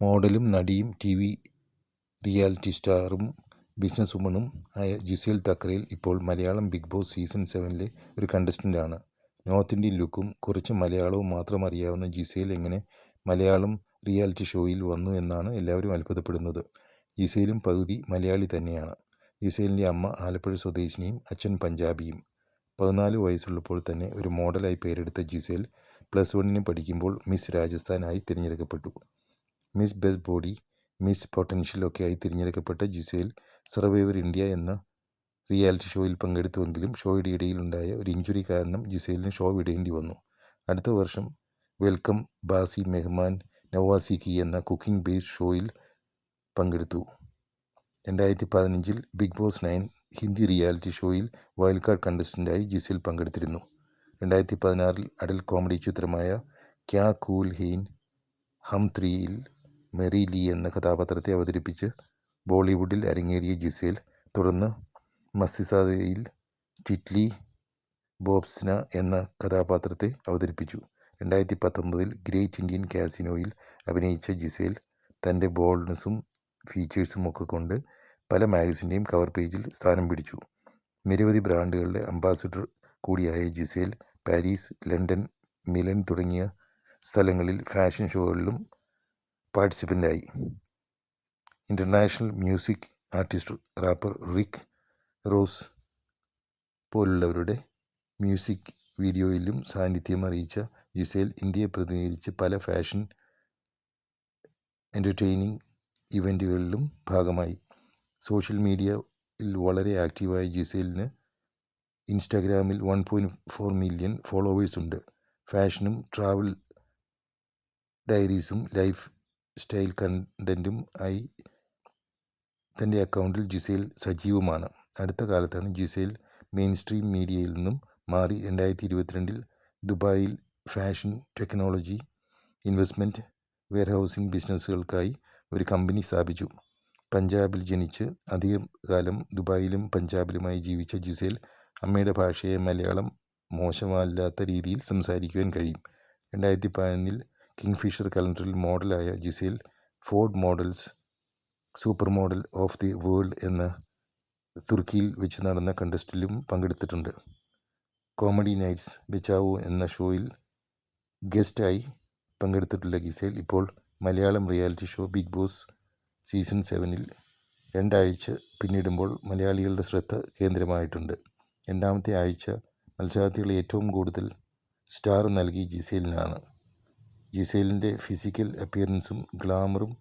മോഡലും നടിയും T V reality സ്റ്റാറും ബിസിനസ് വുമണും ആയ ജുസേൽ തക്രയിൽ ഇപ്പോൾ മലയാളം ബിഗ് ബോസ് സീസൺ സെവനിലെ ഒരു കണ്ടസ്റ്റന്റാണ് നോർത്ത് ഇന്ത്യൻ ലുക്കും കുറച്ച് മലയാളവും മാത്രം അറിയാവുന്ന ജിസേൽ എങ്ങനെ മലയാളം റിയാലിറ്റി ഷോയിൽ വന്നു എന്നാണ് എല്ലാവരും അത്ഭുതപ്പെടുന്നത്. ജിസേലും പകുതി മലയാളി തന്നെയാണ്. ജിസേലിന്റെ അമ്മ ആലപ്പുഴ സ്വദേശിനിയും അച്ഛൻ പഞ്ചാബിയും. പതിനാല് വയസ്സുള്ളപ്പോൾ തന്നെ ഒരു മോഡലായി പേരെടുത്ത ജിസേൽ പ്ലസ് വണ്ണിന് പഠിക്കുമ്പോൾ മിസ് രാജസ്ഥാനായി തിരഞ്ഞെടുക്കപ്പെട്ടു. Miss best body miss potential ഒക്കെയായി തിരഞ്ഞെടുക്കപ്പെട്ട ജിസേൽ സർവൈവർ ഇന്ത്യ എന്ന റിയാലിറ്റി ഷോയിൽ പങ്കെടുത്തുവെങ്കിലും ഷോയുടെ ഇടയിലുണ്ടായ ഒരു ഇഞ്ചുറി കാരണം ജിസേലിന് ഷോ വിടേണ്ടി വന്നു. അടുത്ത വർഷം വെൽക്കം ബാസി മെഹ്മാൻ നവാസിക്കി എന്ന കുക്കിംഗ് ബേസ്ഡ് ഷോയിൽ പങ്കെടുത്തു. രണ്ടായിരത്തി പതിനഞ്ചിൽ Bigg Boss nine Hindi reality ഷോയിൽ വൈൽഡ് കാർഡ് കണ്ടസ്റ്റന്റായി ജിസേൽ പങ്കെടുത്തിരുന്നു. രണ്ടായിരത്തി പതിനാറിൽ അടൽ കോമഡി ചിത്രമായ ക്യാ കൂൽ ഹെയിൻ ഹം ത്രീയിൽ മെറി ലീ എന്ന കഥാപാത്രത്തെ അവതരിപ്പിച്ച് ബോളിവുഡിൽ അരങ്ങേറിയ ജിസേൽ തുടർന്ന് മസിസാദയിൽ ടിറ്റ്ലി ബോബ്സ്ന എന്ന കഥാപാത്രത്തെ അവതരിപ്പിച്ചു. രണ്ടായിരത്തി പത്തൊമ്പതിൽ ഗ്രേറ്റ് ഇന്ത്യൻ കാസിനോയിൽ അഭിനയിച്ച ജിസേൽ തന്റെ ബോൾഡ്നെസ്സും ഫീച്ചേഴ്സും ഒക്കെ കൊണ്ട് പല മാഗസിന്റെയും കവർ പേജിൽ സ്ഥാനം പിടിച്ചു. നിരവധി ബ്രാൻഡുകളുടെ അംബാസിഡർ കൂടിയായ ജിസേൽ പാരീസ് ലണ്ടൻ മിലൻ തുടങ്ങിയ സ്ഥലങ്ങളിൽ ഫാഷൻ ഷോകളിലും പാർട്ടിസിപ്പന്റായി international music artist rapper Rick Ross പോലുള്ളവരുടെ music വീഡിയോയിലും സാന്നിധ്യം അറിയിച്ച ജിസേൽ ഇന്ത്യയെ പ്രതിനിധീകരിച്ച് പല ഫാഷൻ എന്റർടൈനിങ് ഇവന്റുകളിലും ഭാഗമായി. സോഷ്യൽ മീഡിയയിൽ വളരെ ആക്റ്റീവായ ജിസേലിന് ഇൻസ്റ്റാഗ്രാമിൽ one point four million followers ഉണ്ട്. ഫാഷനും ട്രാവൽ ഡയറീസും ലൈഫ് സ്റ്റൈൽ കണ്ടന്റും ആയി തന്റെ അക്കൗണ്ടിൽ ജിസേൽ സജീവമാണ്. അടുത്ത കാലത്താണ് ജിസേൽ മെയിൻ സ്ട്രീം മീഡിയയിൽ നിന്നും മാറി. രണ്ടായിരത്തി ഇരുപത്തിരണ്ടിൽ ദുബായിൽ ഫാഷൻ ടെക്നോളജി ഇൻവെസ്റ്റ്മെന്റ് വെയർഹൗസിംഗ് ബിസിനസ്സുകൾക്കായി ഒരു കമ്പനി സ്ഥാപിച്ചു. പഞ്ചാബിൽ ജനിച്ച് അധികം കാലം ദുബായിലും പഞ്ചാബിലുമായി ജീവിച്ച ജിസേൽ അമ്മയുടെ ഭാഷയെ മലയാളം മോശമല്ലാത്ത രീതിയിൽ സംസാരിക്കുവാൻ കഴിയും. രണ്ടായിരത്തി പതിനൊന്നിൽ കിങ്ഫിഷർ കലണ്ടറിൽ മോഡലായ Gizele Ford models super model of the world എന്ന തുർക്കിയിൽ വെച്ച് നടന്ന കണ്ടസ്റ്റിലും പങ്കെടുത്തിട്ടുണ്ട്. കോമഡി നൈറ്റ്സ് ബെച്ചാവോ എന്ന ഷോയിൽ ഗസ്റ്റായി പങ്കെടുത്തിട്ടുള്ള ഗിസേൽ ഇപ്പോൾ Malayalam reality show Bigg Boss season സെവനിൽ രണ്ടാഴ്ച പിന്നിടുമ്പോൾ മലയാളികളുടെ ശ്രദ്ധ കേന്ദ്രമായിട്ടുണ്ട്. രണ്ടാമത്തെ ആഴ്ച മത്സരാർത്ഥികളെ ഏറ്റവും കൂടുതൽ സ്റ്റാർ നൽകി ജിസേലിനാണ് ജിസേലിന്റെ ഫിസിക്കൽ അപ്പിയറൻസും ഗ്ലാമറും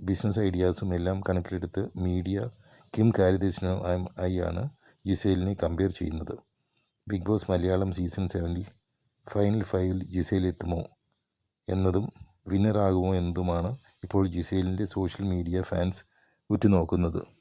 ബിസിനസ് ഐഡിയാസും എല്ലാം കണക്കിലെടുത്ത് മീഡിയ കിം കാരിദേശനുമായി ആണ് ജിസേലിനെ കമ്പയർ ചെയ്യുന്നത്. ബിഗ് ബോസ് മലയാളം സീസൺ സെവനിൽ ഫൈനൽ ഫൈവിൽ ജിസേൽ എത്തുമോ എന്നതും വിന്നറാകുമോ എന്നതുമാണ് ഇപ്പോൾ ജിസേലിന്റെ സോഷ്യൽ മീഡിയ ഫാൻസ് ഉറ്റുനോക്കുന്നത്.